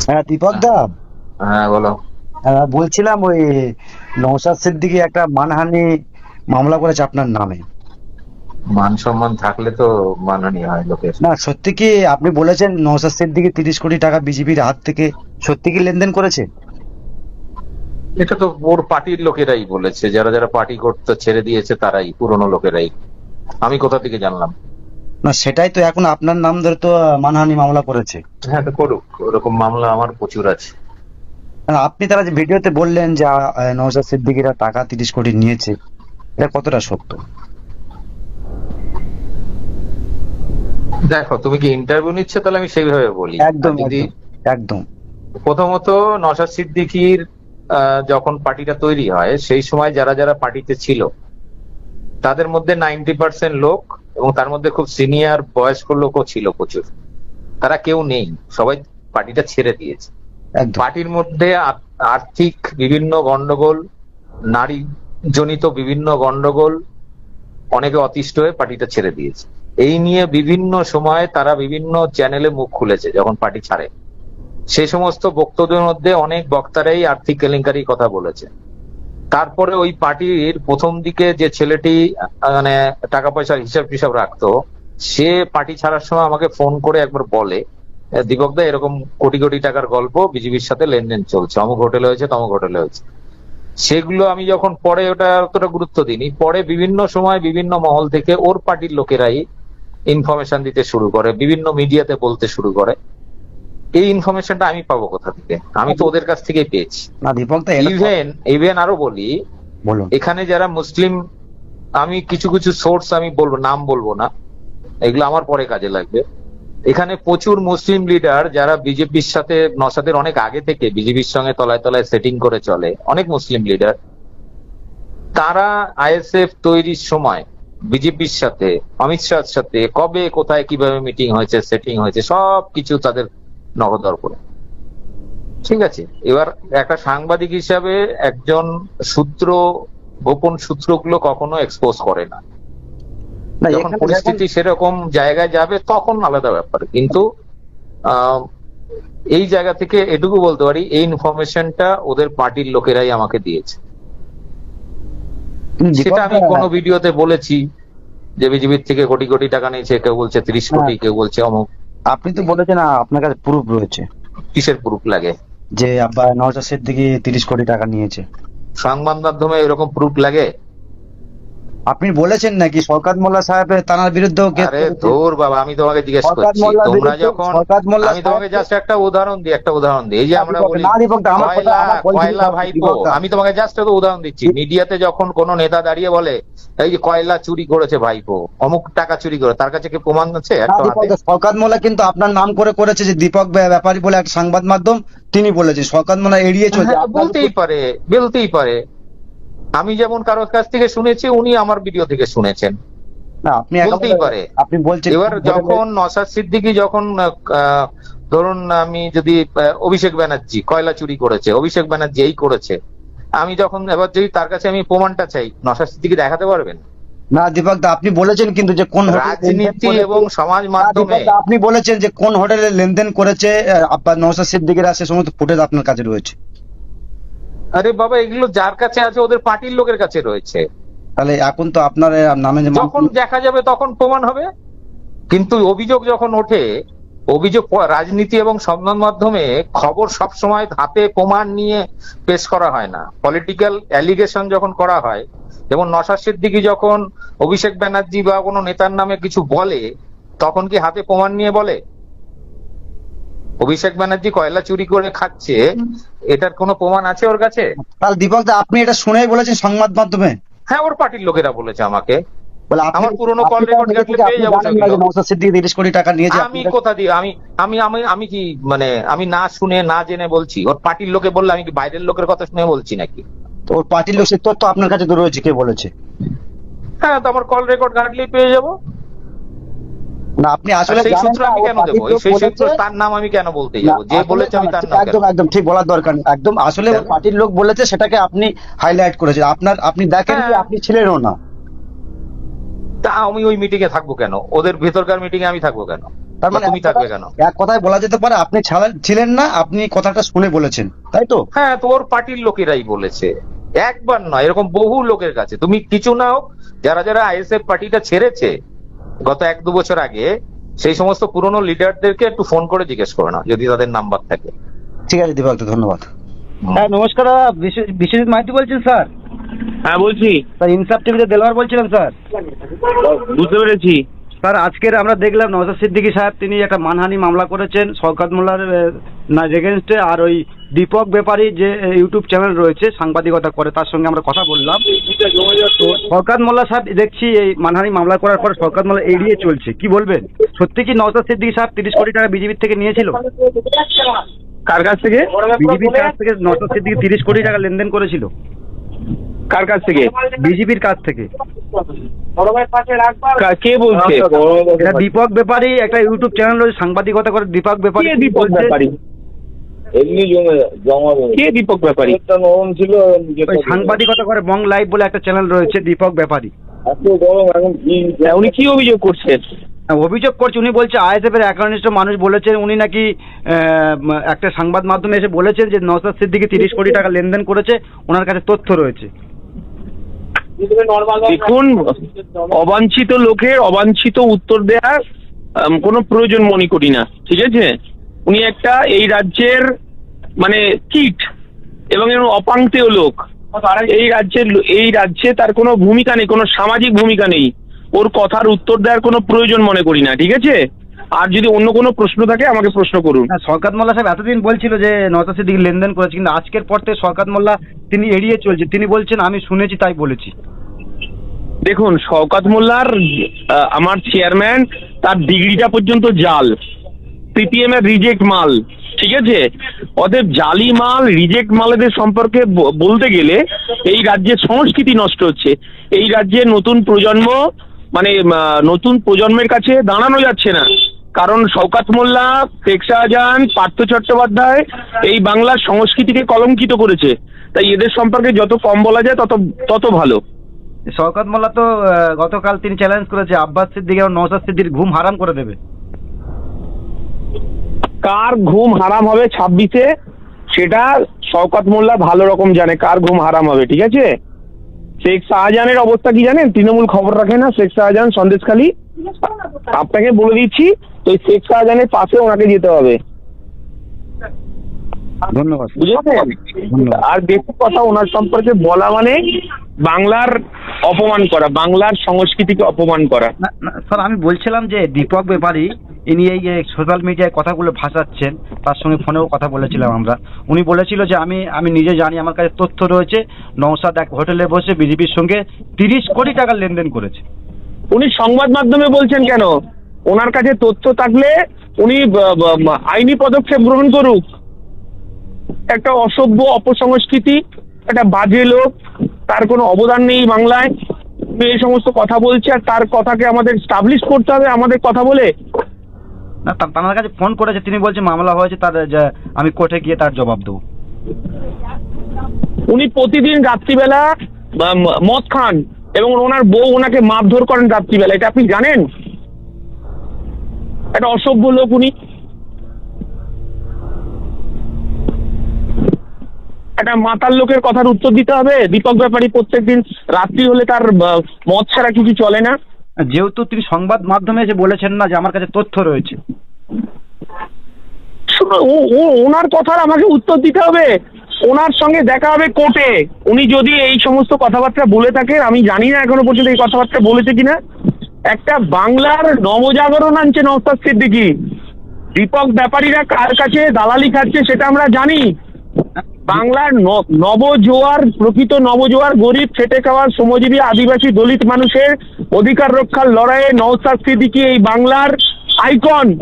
হ্যাঁ দীপক দা। হ্যাঁ বলো। আহ, বলছিলাম ওই নৌসাদ সিদ্দিকি একটা মানহানি মামলা করেছে আপনার নামে। মান সম্মান থাকলে তো মাননীয় হয় লোকের। না সত্যি কি আপনি বলেছেন নৌসাদ সিদ্দিকি তিরিশ কোটি টাকা বিজেপির হাত থেকে সত্যি কি লেনদেন করেছে? এটা তো ওর পার্টির লোকেরাই বলেছে। যারা যারা পার্টি করতে ছেড়ে দিয়েছে তারাই পুরনো লোকেরাই। আমি কোথা থেকে জানলাম? না সেটাই তো এখন আপনার নাম ধরে তো মানহানি মামলা করেছে। হ্যাঁ তো করুক ওরকম মামলা আমার প্রচুর আছে। আপনি তারা যে ভিডিওতে বললেন যে নৌসাদ সিদ্দিকিরা টাকা তিরিশ কোটি নিয়েছে এটা কতটা সত্য? দেখো তুমি কি ইন্টারভিউ নিচ্ছ তাহলে আমি সেইভাবে বলি। একদম একদম, প্রথমত নশাদ সিদ্দিকির যখন পার্টিটা তৈরি হয় সেই সময় যারা যারা পার্টিতে ছিল তাদের মধ্যে নাইনটি পার্সেন্ট লোক এবং তার মধ্যে খুব সিনিয়র বয়স্ক লোকও ছিল প্রচুর। তারা কেউ নেই সবাই পার্টিটা ছেড়ে দিয়েছে। পার্টির মধ্যে আর্থিক বিভিন্ন গন্ডগোল নারী জনিত বিভিন্ন গন্ডগোল অনেকে অতিষ্ঠ হয়ে পার্টিটা ছেড়ে দিয়েছে। এই নিয়ে বিভিন্ন সময়ে তারা বিভিন্ন চ্যানেলে মুখ খুলেছে যখন পার্টি ছাড়ে। সে সমস্ত বক্তব্যের মধ্যে অনেক বক্তারাই আর্থিক কেলেঙ্কারি কথা বলেছে তারপরে ওই পার্টির প্রথম দিকে যে ছেলেটি মানে টাকা পয়সার হিসাব টিসাব রাখতো, সে পার্টি ছাড়ার সময় আমাকে ফোন করে একবার বলে দীপক দা, এরকম কোটি কোটি টাকার গল্প বিজেপির সাথে লেনদেন চলছে। অমুক হোটেলে হয়েছে, তমুক হোটেলে হয়েছে। সেগুলো আমি যখন পরে ওটা অতটা গুরুত্ব দিইনি, পরে বিভিন্ন সময় বিভিন্ন মহল থেকে ওর পার্টির লোকেরাই ইনফরমেশন দিতে শুরু করে, বিভিন্ন মিডিয়াতে বলতে শুরু করে। এই ইনফরমেশনটা আমি পাবো কোথা থেকে? আমি তো ওদের কাছ থেকেই পেয়েছি। না দীপক দা ইভেন ইভেন আরও বলি এখানে যারা মুসলিম আমি কিছু কিছু সোর্স আমি বলব নাম বলব না। এগুলো আমার পরে কাজে লাগবে। এখানে প্রচুর মুসলিম লিডার যারা বিজেপির সাথে নসাদের অনেক আগে থেকে বিজেপির সঙ্গে তলায় তলায় সেটিং করে চলে অনেক মুসলিম লিডার তারা আইএসএফ তৈরির সময় বিজেপির সাথে অমিত শাহর সাথে কবে কোথায় কীভাবে মিটিং হয়েছে সেটিং হয়েছে সব কিছু তাদের নগদর করে ঠিক আছে এবার একটা সাংবাদিক হিসাবে একজন সূত্র গোপন সূত্রগুলো কখনো এক্সপোজ করে না। যখন পরিস্থিতি সেরকম জায়গায় যাবে তখন আলাদা ব্যাপার। কিন্তু আহ, এই জায়গা থেকে এটুকু বলতে পারি এই ইনফরমেশনটা ওদের পার্টির লোকেরাই আমাকে দিয়েছে। সেটা আমি দা, কোনো ভিডিওতে বলেছি যে বিজেপির থেকে কোটি কোটি টাকা নিয়েছে কেউ বলছে তিরিশ কোটি কেউ বলছে অমুক। আপনি তো বলেছেন আপনার কাছে প্রুফ রয়েছে। কিসের প্রুফ লাগে? যে আব্বা নওশাদ সিদ্দিকি তিরিশ কোটি টাকা নিয়েছে। সংবাদ মাধ্যমে এরকম প্রুফ লাগে? আপনি বলেছেন নাকি শওকাত মোল্লা সাহেব তানার বিরুদ্ধে আরে? ধুর বাবা আমি তোমাকে জিজ্ঞেস করছি। তোমরা যখন শওকত মোল্লা আমি তোমাকে জাস্ট একটা উদাহরণ দিই একটা উদাহরণ দিই। এই যে আমরা বলি না, দীপক দা, আমার কথা- কয়লা ভাইপো আমি তোমাকে জাস্ট একটা উদাহরণ দিচ্ছি। মিডিয়াতে যখন কোন নেতা দাঁড়িয়ে বলে এই যে কয়লা চুরি করেছে ভাইপো অমুক টাকা চুরি করে তার কাছে কি প্রমাণ আছে? দা, মোল্লা কিন্তু আপনার নাম করে করেছে যে দীপক ব্যা- ব্যাপারী বলে একটা সংবাদ মাধ্যম তিনি বলেছেন। শওকত মোল্লা এড়িয়ে চলছে। হ্যাঁ, বলতেই পারে বলতেই পারে। আমি যেমন কারোর কাছ থেকে শুনেছি উনি আমার ভিডিও থেকে শুনেছেন। না আপনি বলতেই পারে। আপনি বলছেন এবার যখন নসাদ সিদ্দিকি যখন ধরুন আমি যদি অভিষেক ব্যানার্জি কয়লা চুরি করেছে অভিষেক ব্যানার্জি এই করেছে আমি যখন এবার যদি তার কাছে আমি প্রমাণটা চাই নসাদ সিদ্দিকি দেখাতে পারবেন? না দীপক দা আপনি বলেছেন কিন্তু যে কোন রাজনীতি এবং সমাজ মাধ্যমে আপনি বলেছেন যে কোন হোটেলে লেনদেন করেছে নওশাদ সিদ্দিকিরা সে সমস্ত ফুটেজ আপনার কাছে রয়েছে। আরে বাবা এগুলো যার কাছে আছে ওদের পার্টির লোকের কাছে রয়েছে। তাহলে এখন তো আপনার নামে যখন দেখা যাবে তখন প্রমাণ হবে। কিন্তু অভিযোগ যখন ওঠে অভিযোগ রাজনীতি এবং সংবাদ মাধ্যমে খবর সব সময় হাতে প্রমাণ নিয়ে পেশ করা হয় না। পলিটিক্যাল অ্যালিগেশন যখন করা হয় যেমন নশাদ সিদ্দিকি যখন অভিষেক ব্যানার্জি বা কোনো নেতার নামে কিছু বলে তখন কি হাতে প্রমাণ নিয়ে বলে? অভিষেক ব্যানার্জি কয়লা চুরি করে খাচ্ছে এটার কোনো প্রমাণ আছে ওর কাছে? তাহলে দীপক দা আপনি এটা শুনেই বলেছেন সংবাদ মাধ্যমে। হ্যাঁ ওর পার্টির লোকেরা বলেছে আমাকে। আমার পুরনো call তো ঘাটলে পেয়ে যাব সিদ্দিকি কোটি টাকা নিয়েছে আমি কোথা দিয়ে আমি আমি আমি আমি কি মানে আমি না শুনে না জেনে বলছি। ওর পার্টির লোকে বললে আমি কি বাইরের লোকের কথা শুনে বলছি নাকি? তো ওর পার্টির লোক সে তথ্য আপনার কাছে রয়েছে কে বলেছে? হ্যাঁ তো আমার কল রেকর্ড ঘাটলেই পেয়ে যাব। না আপনি আসলে সেই সূত্র আমি কেন দেবো? সেই সূত্র তার নাম আমি কেন বলতে যাব? যে বলেছে আমি তার নাম একদম একদম ঠিক বলার দরকার নেই। একদম আসলে পার্টির লোক বলেছে সেটাকে আপনি হাইলাইট করেছেন। আপনার আপনি দেখেন যে হ্যাঁ। আপনি ছিলেনও না। তা আমি ওই মিটিং এ থাকব কেন? ওদের ভেতরকার মিটিং এ আমি থাকব কেন? তার মানে তুমি থাকবে কেন? এক কথায় বলা যেতে পারে আপনি ছিলেন না আপনি কথাটা শুনে বলেছেন। তাই তো? হ্যাঁ তোর পার্টির লোকেরাই বলেছে। একবার নয় এরকম বহু লোকের কাছে। তুমি কিছু না হোক যারা যারা আইএসএফ পার্টিটা ছেড়েছে গত এক দু বছর আগে সেই সমস্ত পুরনো লিডারদেরকে একটু ফোন করে জিজ্ঞেস করে না যদি তাদের নাম্বার থাকে। ঠিক আছে দীপক ধন্যবাদ। হ্যাঁ নমস্কার বিশ্বজিৎ বিশ্বজিৎ মাইতি বলছেন স্যার? হ্যাঁ বলছি। স্যার ইনসাফ টিভিতে দেলওয়ার বলছিলাম স্যার। বুঝতে পেরেছি। স্যার আজকের আমরা দেখলাম নওজাদ সিদ্দিকী সাহেব তিনি একটা মানহানি মামলা করেছেন শওকত মোল্লার এগেনস্টে আর ওই দীপক ব্যাপারী যে ইউটিউব চ্যানেল রয়েছে সাংবাদিকতা করে তার সঙ্গে আমরা কথা বললাম। তো শওকত মোল্লা সাহেব দেখছি এই মানহানি মামলা করার পর শওকত মোল্লা এড়িয়ে চলছে। কি বলবেন? সত্যি কি নওজাদ সিদ্দিকী সাহেব তিরিশ কোটি টাকা বিজেপির থেকে নিয়েছিল? কার কাছ থেকে? বিজেপির কাছ থেকে নওজাদ সিদ্দিকী তিরিশ কোটি টাকা লেনদেন করেছিল। কার কাছ থেকে? বিজেপির কাছ থেকে। কে বলছে? এটা দীপক ব্যাপারী একটা ইউটিউব চ্যানেল রয়েছে সাংবাদিকতা করে দীপক ব্যাপারী। দীপক ব্যাপারী? এমনি জমে জমা কে দীপক ব্যাপারী? একটা নরম ছিল সাংবাদিকতা করে বং লাইভ বলে একটা চ্যানেল রয়েছে দীপক ব্যাপারী। এত গরম এখন কি উনি কি অভিযোগ করছেন হ্যাঁ, অভিযোগ করছে উনি বলছে আইএসএফ এর একনিষ্ঠ মানুষ বলেছেন উনি নাকি আহ, একটা সংবাদ মাধ্যমে এসে বলেছেন যে নওসাদ সিদ্দিকি তিরিশ কোটি টাকা লেনদেন করেছে ওনার কাছে তথ্য রয়েছে। দেখুন অবাঞ্ছিত লোকের অবাঞ্ছিত উত্তর দেওয়ার কোনো প্রয়োজন মনে করি না ঠিক আছে? উনি একটা এই রাজ্যের মানে কিট এবং এর অপাঙ্ক্তেয় লোক। এই রাজ্যের এই রাজ্যে তার কোনো ভূমিকা নেই কোনো সামাজিক ভূমিকা নেই। ওর কথার উত্তর দেওয়ার কোনো প্রয়োজন মনে করি না ঠিক আছে? আর যদি অন্য কোনো প্রশ্ন থাকে আমাকে প্রশ্ন করুন। শওকাত মোল্লা সাহেব এতদিন বলছিল যে নওসাদ সিদ্দিকি লেনদেন করেছে কিন্তু আজকের পর থেকে শওকাত মোল্লা তিনি এড়িয়ে চলছে। তিনি বলছেন আমি শুনেছি তাই বলেছি। দেখুন শওকাত মোল্লার আমার চেয়ারম্যান তার ডিগ্রিটা পর্যন্ত জাল। সিপিএম এর রিজেক্ট মাল ঠিক আছে? অতএব জালি মাল রিজেক্ট মালেদের সম্পর্কে বলতে গেলে এই রাজ্যের সংস্কৃতি নষ্ট হচ্ছে। এই রাজ্যের নতুন প্রজন্ম মানে নতুন প্রজন্মের কাছে দাঁড়ানো যাচ্ছে না। কারণ শওকাত মোল্লা শেখ শাহজাহান পার্থ চট্টোপাধ্যায় এই বাংলার সংস্কৃতিকে কলঙ্কিত করেছে। তাই এদের সম্পর্কে যত কম বলা যায় তত তত ভালো। শওকাত মোল্লা তো গতকাল তিনি চ্যালেঞ্জ করেছে আব্বাস সিদ্দিকি এবং নওসাদ সিদ্দিকির ঘুম হারাম করে দেবে। কার ঘুম হারাম হবে ছাব্বিশে? সেটা শওকত মোল্লা ভালো রকম জানে কার ঘুম হারাম হবে ঠিক আছে? শেখ শাহজাহানের অবস্থা কি জানেন? তৃণমূল খবর রাখে না শেখ শাহজাহান সন্দেশখালী আপনাকে বলে দিচ্ছি তো এই শেখ শাহজাহানের পাশে ওনাকে যেতে হবে। ধন্যবাদ। বুঝেছেন? আর বেশি কথা ওনার সম্পর্কে বলা মানে বাংলার অপমান করা বাংলার সংস্কৃতিকে অপমান করা। স্যার আমি বলছিলাম যে দীপক ব্যাপারী ইনি এই যে সোশ্যাল মিডিয়ায় কথাগুলো ভাসাচ্ছেন তার সঙ্গে ফোনেও কথা বলেছিলাম আমরা। উনি বলেছিল যে আমি আমি নিজে জানি আমার কাছে তথ্য রয়েছে নওসাদ এক হোটেলে বসে বিজেপির সঙ্গে তিরিশ কোটি টাকার লেনদেন করেছে। উনি সংবাদ মাধ্যমে বলছেন কেন? ওনার কাছে তথ্য থাকলে উনি আইনি পদক্ষেপ গ্রহণ করুক। একটা অসভ্য অপসংস্কৃতি একটা বাজে লোক তার কোনো অবদান নেই বাংলায়। এই সমস্ত কথা বলছে আর তার কথাকে আমাদের স্টাবলিশ করতে হবে আমাদের কথা বলে। না তার কাছে ফোন করেছে তিনি বলছে মামলা হয়েছে তার আমি কোর্টে গিয়ে তার জবাব দেবো। উনি প্রতিদিন রাত্রিবেলা মদ খান। এবং ওনার বউ ওনাকে মারধর করেন রাত্রিবেলা এটা আপনি জানেন? একটা অসভ্য লোক উনি। একটা মাতাল লোকের কথার উত্তর দিতে হবে। দীপক ব্যাপারী প্রত্যেকদিন রাত্রি হলে তার মদ ছাড়া কিছু চলে না। যেহেতু তিনি সংবাদ মাধ্যমে এসে বলেছেন না যে আমার কাছে তথ্য রয়েছে। ওনার কথার আমাকে উত্তর দিতে হবে। ওনার সঙ্গে দেখা হবে কোর্টে। উনি যদি এই সমস্ত কথাবার্তা বলে থাকেন, আমি জানি না এখনও পর্যন্ত এই কথাবার্তা বলেছে কিনা। একটা বাংলার নবজাগরণ আনছে নওস্তাদ সিদ্দিকি। দীপক ব্যাপারীরা কার কাছে দালালি খাচ্ছে সেটা আমরা জানি। বাংলার নবজোয়ার, প্রকৃত নবজোয়ার, গরিব, খেটে খাওয়ার শ্রমজীবী, আদিবাসী, দলিত মানুষের অধিকার রক্ষার লড়াইয়ে নওসাদ সিদ্দিকি এই বাংলার আইকন।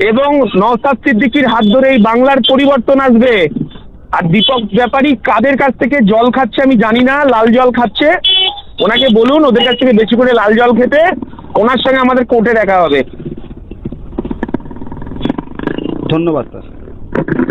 এবং নওসাদ সিদ্দিকীর হাত ধরে এই বাংলার পরিবর্তন আসবে। আর দীপক ব্যাপারী কাদের কাছ থেকে জল খাচ্ছে আমি জানি না, লাল জল খাচ্ছে। ওনাকে বলুন, ওদের কাছ থেকে বেশি করে লাল জল খেতে। ওনার সঙ্গে আমাদের কোর্টে দেখা হবে। ধন্যবাদ, স্যার।